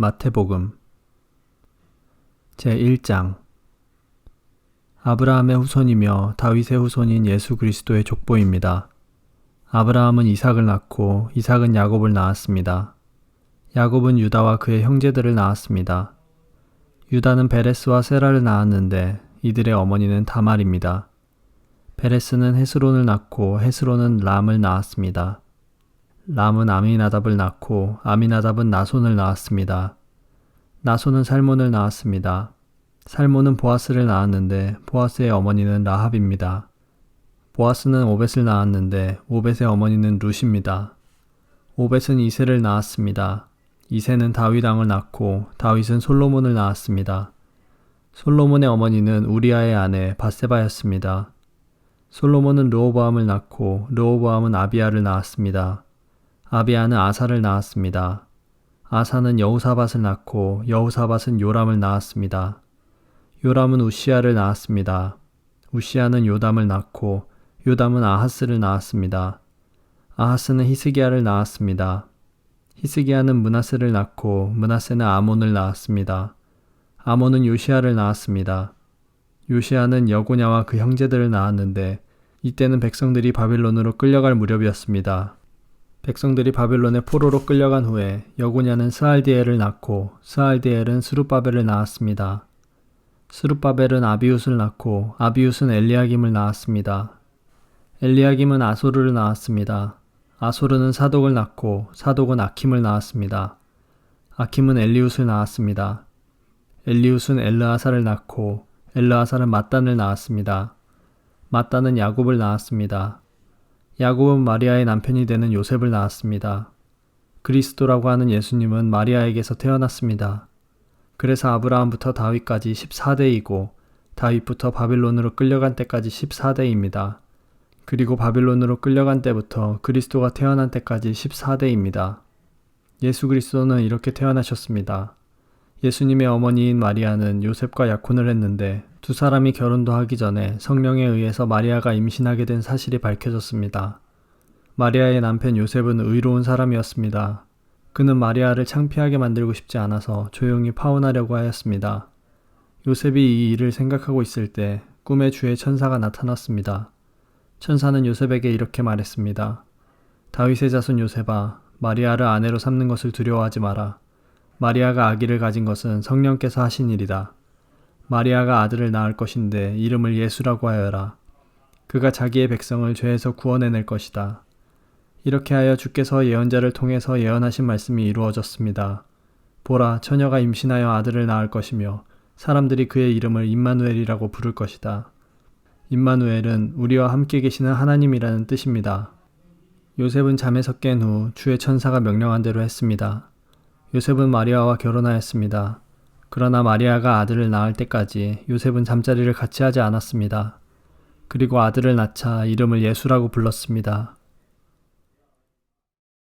마태복음 제1장 아브라함의 후손이며 다윗의 후손인 예수 그리스도의 족보입니다. 아브라함은 이삭을 낳고 이삭은 야곱을 낳았습니다. 야곱은 유다와 그의 형제들을 낳았습니다. 유다는 베레스와 세라를 낳았는데 이들의 어머니는 다말입니다. 베레스는 헤스론을 낳고 헤스론은 람을 낳았습니다. 람은 아미나답을 낳고 아미나답은 나손을 낳았습니다. 나손은 살몬을 낳았습니다. 살몬은 보아스를 낳았는데 보아스의 어머니는 라합입니다. 보아스는 오벳을 낳았는데 오벳의 어머니는 룻입니다. 오벳은 이세를 낳았습니다. 이세는 다윗 왕을 낳고 다윗은 솔로몬을 낳았습니다. 솔로몬의 어머니는 우리아의 아내 바세바였습니다. 솔로몬은 르호보암을 낳고 르호보암은 아비아를 낳았습니다. 아비아는 아사를 낳았습니다. 아사는 여우사밧을 낳고 여우사밧은 요람을 낳았습니다. 요람은 우시아를 낳았습니다. 우시아는 요담을 낳고 요담은 아하스를 낳았습니다. 아하스는 히스기야를 낳았습니다. 히스기야는 문하세를 낳고 문하세는 아몬을 낳았습니다. 아몬은 요시아를 낳았습니다. 요시아는 여고냐와 그 형제들을 낳았는데 이때는 백성들이 바빌론으로 끌려갈 무렵이었습니다. 백성들이 바빌론의 포로로 끌려간 후에 여고냐는 스알디엘을 낳고 스알디엘은 스룹바벨을 낳았습니다. 스룹바벨은 아비웃을 낳고 아비웃은 엘리야김을 낳았습니다. 엘리야김은 아소르를 낳았습니다. 아소르는 사독을 낳고 사독은 아킴을 낳았습니다. 아킴은 엘리웃을 낳았습니다. 엘리웃은 엘르아사를 낳고 엘르아사는 mat단을 낳았습니다. mat단은 야곱을 낳았습니다. 야곱은 마리아의 남편이 되는 요셉을 낳았습니다. 그리스도라고 하는 예수님은 마리아에게서 태어났습니다. 그래서 아브라함부터 다윗까지 14대이고 다윗부터 바빌론으로 끌려간 때까지 14대입니다. 그리고 바빌론으로 끌려간 때부터 그리스도가 태어난 때까지 14대입니다. 예수 그리스도는 이렇게 태어나셨습니다. 예수님의 어머니인 마리아는 요셉과 약혼을 했는데 두 사람이 결혼도 하기 전에 성령에 의해서 마리아가 임신하게 된 사실이 밝혀졌습니다. 마리아의 남편 요셉은 의로운 사람이었습니다. 그는 마리아를 창피하게 만들고 싶지 않아서 조용히 파혼하려고 하였습니다. 요셉이 이 일을 생각하고 있을 때 꿈에 주의 천사가 나타났습니다. 천사는 요셉에게 이렇게 말했습니다. 다윗의 자손 요셉아, 마리아를 아내로 삼는 것을 두려워하지 마라. 마리아가 아기를 가진 것은 성령께서 하신 일이다. 마리아가 아들을 낳을 것인데 이름을 예수라고 하여라. 그가 자기의 백성을 죄에서 구원해낼 것이다. 이렇게 하여 주께서 예언자를 통해서 예언하신 말씀이 이루어졌습니다. 보라, 처녀가 임신하여 아들을 낳을 것이며 사람들이 그의 이름을 임마누엘이라고 부를 것이다. 임마누엘은 우리와 함께 계시는 하나님이라는 뜻입니다. 요셉은 잠에서 깬 후 주의 천사가 명령한 대로 했습니다. 요셉은 마리아와 결혼하였습니다. 그러나 마리아가 아들을 낳을 때까지 요셉은 잠자리를 같이 하지 않았습니다. 그리고 아들을 낳자 이름을 예수라고 불렀습니다.